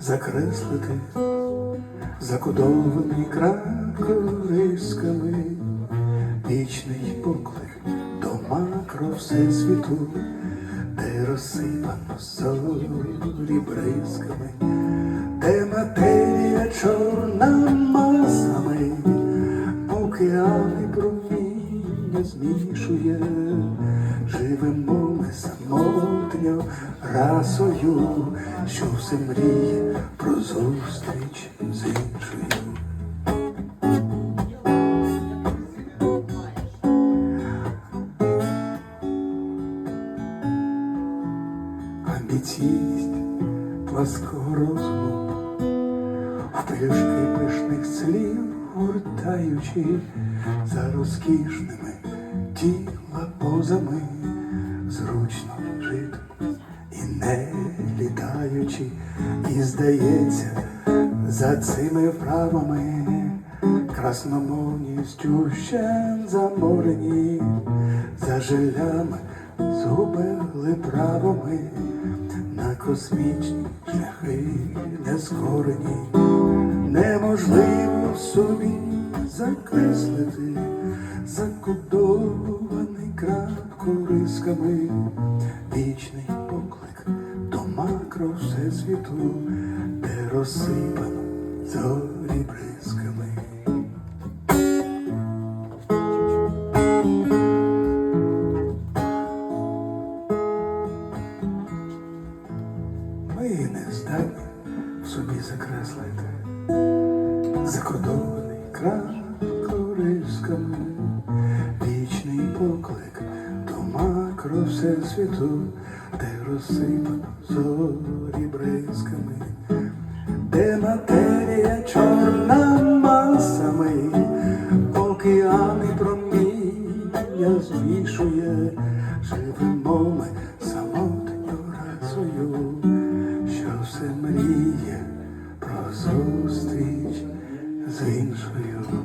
закреслити, закодований крапкорисками, вічний поклик до макро всесвіту, де розсипано зорі бризками, де матерія чорна масами, океани проміння змішує, живемо ми самотньо расою, що все мріє про зустріч з іншою. Амбіційність плаского розуму, в пелюшки пишних слів гуртаючи за розкішними тіла позами, зручно жити і не літаючи, і здається, за цими вправами красномовністю ще заморені, за жилями згубили правами на космічні шляхи нескорені, неможливо собі закреслити, закодований краткорисками, вічний поклик до макро всесвіту, де розсипано зорі бризками. Ми не здатні в собі закреслити, закодований крапкорисками, вічний поклик до макро всесвіту, де розсипано зорі бризками, де матерія чорна масами, океани проміння змішує, живемо ми самотньо разою, мріє про зустріч з іншою.